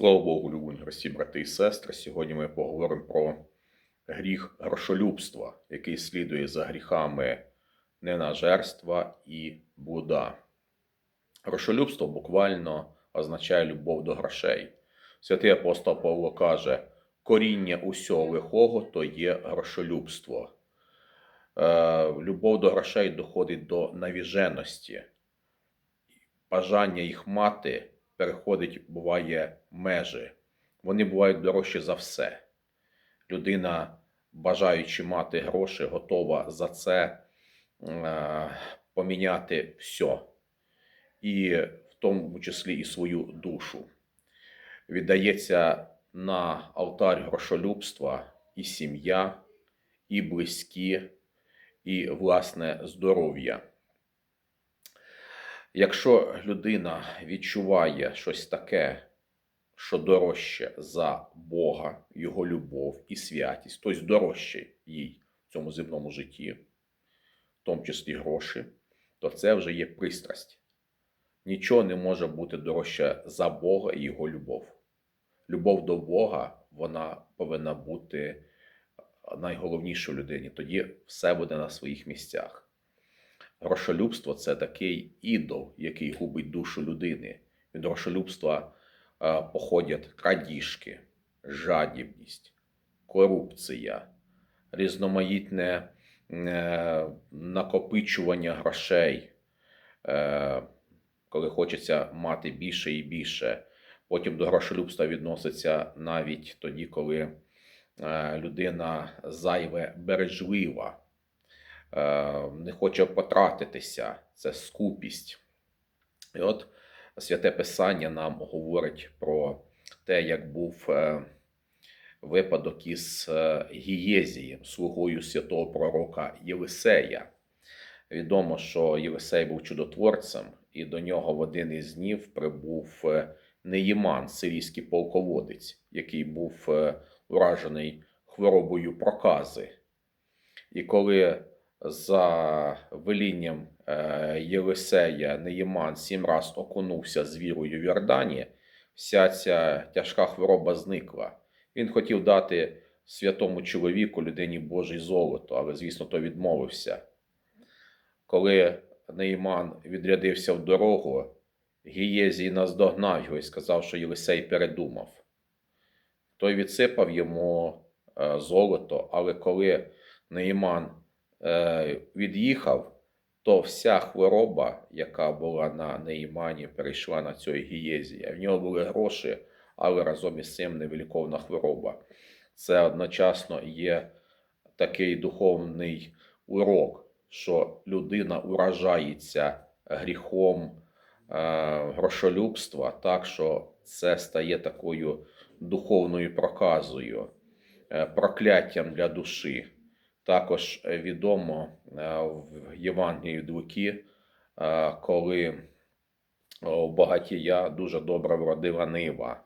Слава Богу, любові гості, брати і сестри. Сьогодні ми поговоримо про гріх грошолюбства, який слідує за гріхами ненажерства і блуда. Грошолюбство буквально означає любов до грошей. Святий апостол Павло каже: коріння усього лихого то є грошолюбство. Е, любов до грошей доходить до навіженості. Бажання їх мати переходить, буває, межі. Вони бувають дорожчі за все. Людина, бажаючи мати гроші, готова за це е, поміняти все. І в тому числі і свою душу. Віддається на алтарь грошолюбства і сім'я, і близькі, і власне здоров'я. Якщо людина відчуває щось таке, що дорожче за Бога, Його любов і святість, тобто дорожче їй в цьому земному житті, в тому числі гроші, то це вже є пристрасть. Нічого не може бути дорожче за Бога і Його любов. Любов до Бога, вона повинна бути найголовнішою людині. Тоді все буде на своїх місцях. Грошолюбство це такий ідол, який губить душу людини. Від грошолюбства е, походять крадіжки, жадібність, корупція, різноманітне е, накопичування грошей, е, коли хочеться мати більше і більше. Потім до грошолюбства відноситься навіть тоді, коли людина зайве бережлива. Е, не хоче потратитися, це скупість. І от святе Писання нам говорить про те, як був е, випадок із е, Гієзієм, слугою святого пророка Єлисея. Відомо, що Єлисей був чудотворцем, і до нього в один із днів прибув Неїман, сирійський полководець, який був уражений хворобою прокази. І коли за велінням е, Єлисея Неєман сім раз окунувся з вірою в Йордані, вся ця тяжка хвороба зникла. Він хотів дати святому чоловіку, людині Божий золото, але, звісно, то відмовився. Коли Неїман відрядився в дорогу, Гієзій наздогнав його і сказав, що Єлисей передумав. Той відсипав йому е, золото, але коли Неїман Е, від'їхав, то вся хвороба, яка була на Неймані, перейшла на цю гієзія. В нього були гроші, але разом із цим невиліковна хвороба. Це одночасно є такий духовний урок, що людина уражається гріхом е, грошолюбства, так що це стає такою духовною проказою, е, прокляттям для душі. Також е, відомо е, в Євангелії від е, коли у багатія дуже добре вродила нива.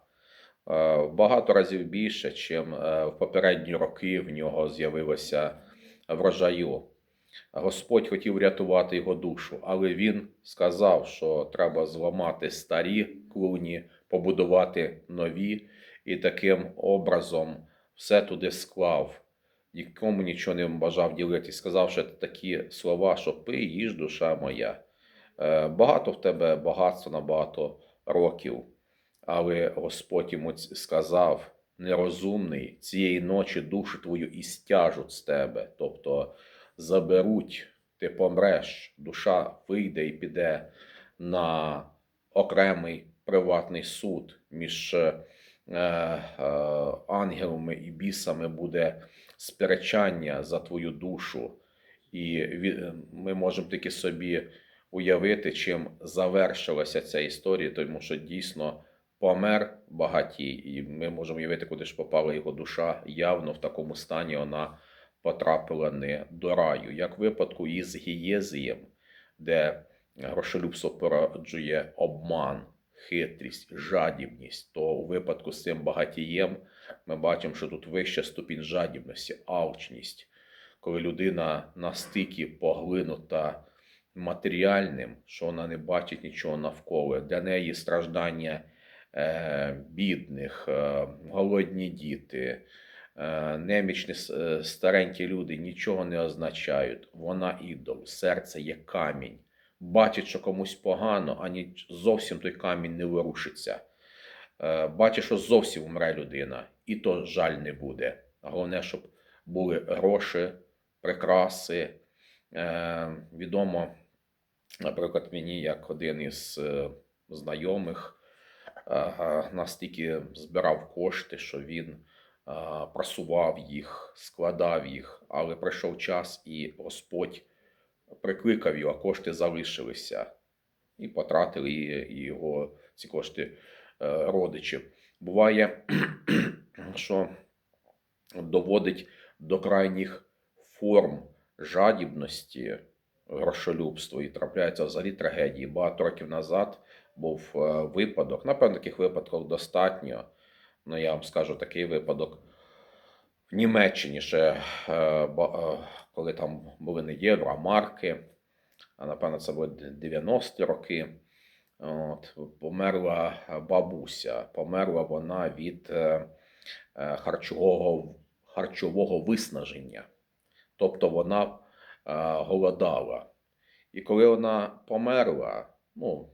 Багато разів більше, ніж в попередні роки в нього з'явилося врожаю. Господь хотів рятувати його душу, але він сказав, що треба зламати старі клуні, побудувати нові, і таким образом все туди склав нікому нічого не бажав ділити. Сказав, що такі слова, що пий, їж душа моя. Е, багато в тебе багатства на багато років, але Господь йому сказав, нерозумний, цієї ночі душу твою і стяжуть з тебе, тобто заберуть, ти помреш, душа вийде і піде на окремий приватний суд між е, е, ангелами і бісами буде сперечання за твою душу, і ми можемо тільки собі уявити, чим завершилася ця історія, тому що дійсно помер багатій, і ми можемо уявити, куди ж попала його душа. Явно в такому стані вона потрапила не до раю, як в випадку із Гієзієм, де грошолюбство породжує обман хитрість, жадібність, то у випадку з цим багатієм ми бачимо, що тут вища ступінь жадібності, алчність, коли людина на стикі поглинута матеріальним, що вона не бачить нічого навколо, для неї страждання е, бідних, е, голодні діти, е, немічні старенькі люди нічого не означають. Вона ідол, серце є камінь. Бачить, що комусь погано, ані зовсім той камінь не ворушиться. Е, Бачить, що зовсім умре людина, і то жаль не буде. Головне, щоб були гроші, прикраси. Е, Відомо, наприклад, мені як один із е, знайомих е, настільки збирав кошти, що він просував їх, складав їх, але прийшов час, і Господь прикликав його, а кошти залишилися. І потратили його ці кошти е, родичі. Буває, що доводить до крайніх форм жадібності, грошолюбства і трапляються взагалі трагедії. Багато років назад був е, випадок. Напевно, таких випадків достатньо. Ну, я вам скажу такий випадок. В Німеччині ще, е, е, коли там були не євро, а марки, а напевно, це були 90-ті роки. От, померла бабуся. Померла вона від е, е, харчового, харчового виснаження. Тобто вона е, голодала. І коли вона померла, ну,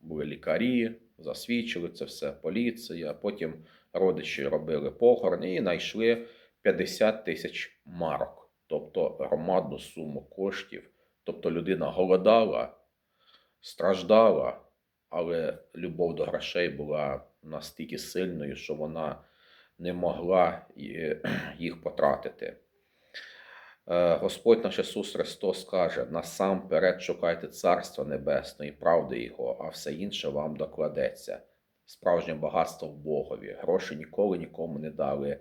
були лікарі, засвідчили це все, поліція, потім родичі робили похорон і знайшли 50 тисяч марок, тобто громадну суму коштів. Тобто людина голодала, страждала, але любов до грошей була настільки сильною, що вона не могла їх потратити. Е, Господь наш Ісус Христос каже: насамперед шукайте Царства Небесної, правди Його, а все інше вам докладеться. Справжнє багатство в Богові. Гроші ніколи нікому не дали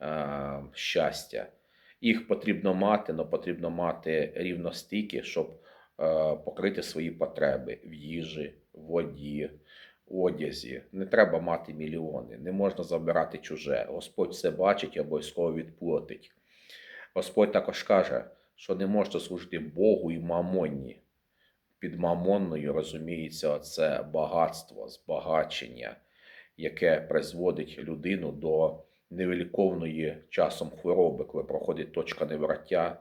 е, щастя. Їх потрібно мати, але потрібно мати рівно стільки, щоб покрити свої потреби в їжі, воді, одязі. Не треба мати мільйони, не можна забирати чуже. Господь все бачить і обов'язково відплатить. Господь також каже, що не можна служити Богу і мамоні. Під мамонною розуміється це багатство, збагачення, яке призводить людину до невиліковної часом хвороби, коли проходить точка невраття,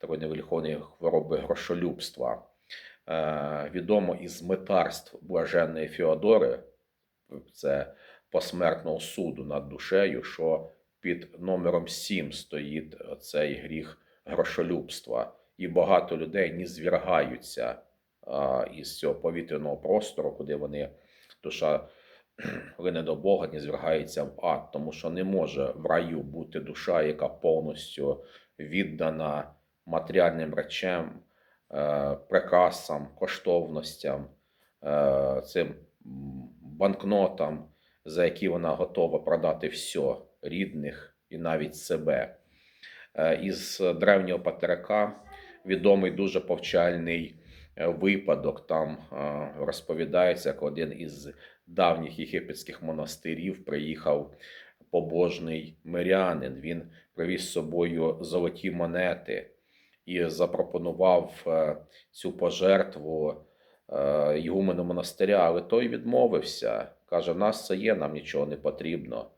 такої невиліковної хвороби грошолюбства. Е, відомо із метарств блаженної Феодори, це посмертного суду над душею, що під номером 7 стоїть цей гріх грошолюбства, і багато людей не звергаються а, із цього повітряного простору, куди вони душа лине до Бога, не звергається в ад, тому що не може в раю бути душа, яка повністю віддана матеріальним речам, е, прикрасам, коштовностям, е, цим банкнотам, за які вона готова продати все рідних і навіть себе. Е, Із древнього патерика відомий дуже повчальний випадок. Там розповідається, як один із давніх єгипетських монастирів приїхав побожний мирянин. Він привіз з собою золоті монети і запропонував е, цю пожертву е, ігумену монастиря, але той відмовився. Каже: в нас це є, нам нічого не потрібно.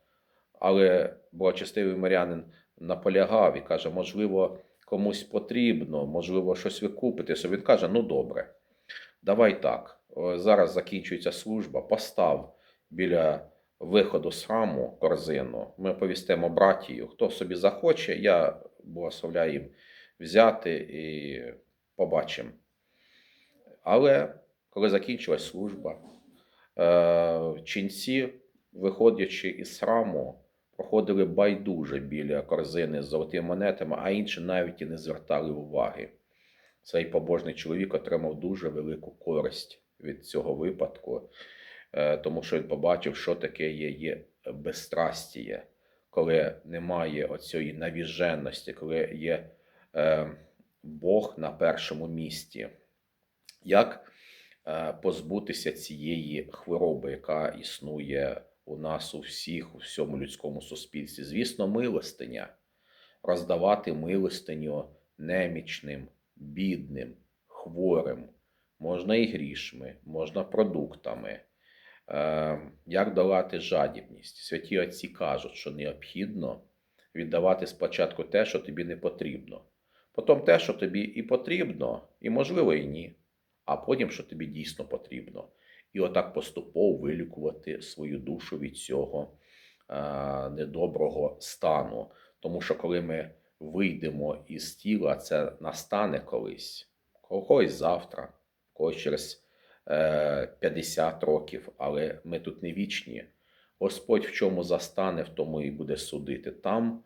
Але благочестивий мирянин наполягав і каже, можливо, комусь потрібно, можливо, щось ви купите. Він каже: ну добре, давай так. Зараз закінчується служба, постав біля виходу з храму корзину. Ми повістимо братію. Хто собі захоче, я благословляю їм взяти і побачимо. Але коли закінчилась служба, е, ченці, виходячи із храму, проходили байдуже біля корзини з золотими монетами, а інші навіть і не звертали уваги. Цей побожний чоловік отримав дуже велику користь від цього випадку, е, тому що він побачив, що таке є, є безстрастіє, коли немає оцієї навіженості, коли є Бог на першому місці. Як е, позбутися цієї хвороби, яка існує у нас у всіх, у всьому людському суспільстві? Звісно, милостиня. Роздавати милостиню немічним, бідним, хворим, можна і грішми, можна продуктами, Е, Як долати жадібність? Святі отці кажуть, що необхідно віддавати спочатку те, що тобі не потрібно. Потім те, що тобі і потрібно, і можливо, і ні. А потім, що тобі дійсно потрібно. І отак поступово вилікувати свою душу від цього е, недоброго стану. Тому що коли ми вийдемо із тіла, це настане колись, когось завтра, когось через е, 50 років, але ми тут не вічні. Господь в чому застане, в тому і буде судити. Там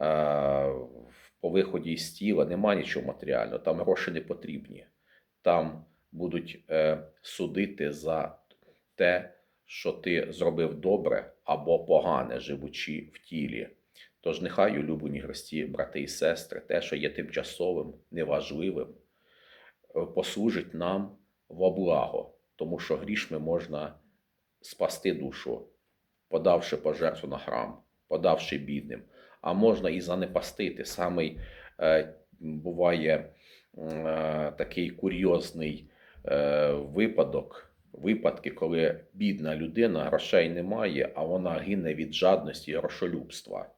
е, по виході із тіла нема нічого матеріального, там гроші не потрібні. Там будуть е, судити за те, що ти зробив добре або погане, живучи в тілі. Тож нехай улюблені гості, брати і сестри, те, що є тимчасовим, неважливим, е, послужить нам во благо, тому що грішми можна спасти душу, подавши пожертву на храм, подавши бідним, а можна і занепастити. Самий е, буває е, такий курйозний е, випадок. Випадки, коли бідна людина грошей не має, а вона гине від жадності і грошолюбства.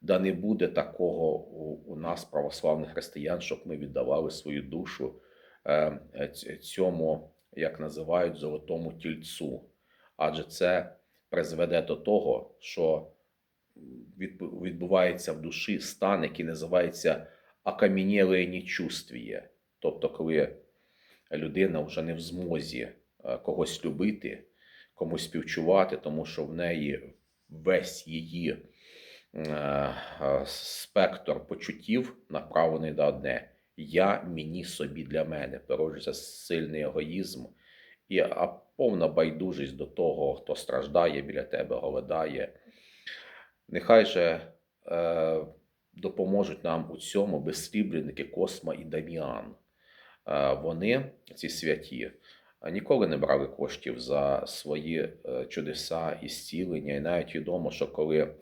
Да не буде такого у, нас, православних християн, щоб ми віддавали свою душу цьому, як називають, золотому тільцу. Адже це призведе до того, що відбувається в душі стан, який називається окам'яніле нечувствіє. Тобто, коли людина вже не в змозі е, когось любити, комусь співчувати, тому що в неї весь її е, е, спектр почуттів направлений на одне. Я, мені, собі для мене. Породжується сильний егоїзм і повна байдужість до того, хто страждає біля тебе, голодає. Нехай же е, допоможуть нам у цьому безсрібленники Косма і Даміан. Е, вони, ці святі, ніколи не брали коштів за свої е, чудеса і зцілення. І навіть відомо, що коли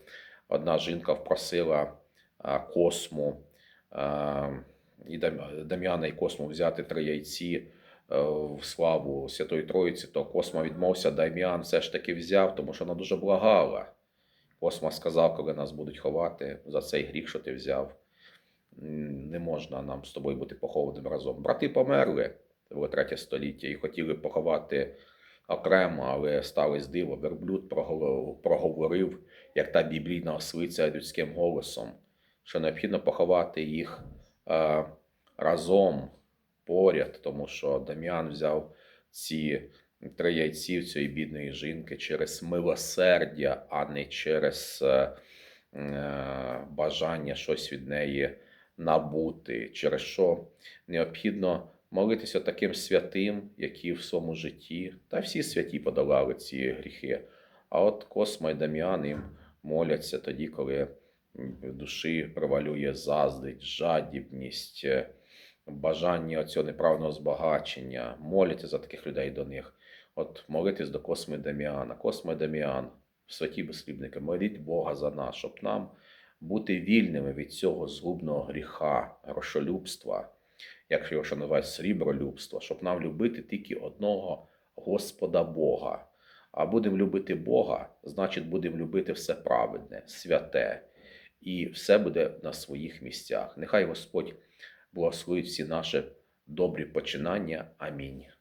одна жінка впросила е, Косму е, і Дам'яна і Косму взяти три яйці е, в славу Святої Троїці, то Косма відмовився, Дам'ян все ж таки взяв, тому що вона дуже благала. Косма сказав, коли нас будуть ховати за цей гріх, що ти взяв. Не можна нам з тобою бути похованим разом. Брати померли, було третє століття, і хотіли поховати окремо, але сталося диво. Верблюд проговорив, як та біблійна ослиця людським голосом, що необхідно поховати їх е, разом поряд, тому що Дам'ян взяв ці три яйці в цієї бідної жінки через милосердя, а не через е, е, бажання щось від неї набути, через що необхідно молитися таким святим, які в своєму житті, та всі святі подолали ці гріхи. А от Косма і Дам'ян їм моляться тоді, коли в душі привалює заздрість, жадібність, е, бажання цього неправильного збагачення, моляться за таких людей до них. От молитись до Косми Даміана. Косма Даміан, святі безслідники, моліть Бога за нас, щоб нам бути вільними від цього згубного гріха, грошолюбства, як його називають срібролюбства, щоб нам любити тільки одного Господа Бога. А будемо любити Бога, значить будемо любити все праведне, святе, і все буде на своїх місцях. Нехай Господь благословить всі наші добрі починання. Амінь.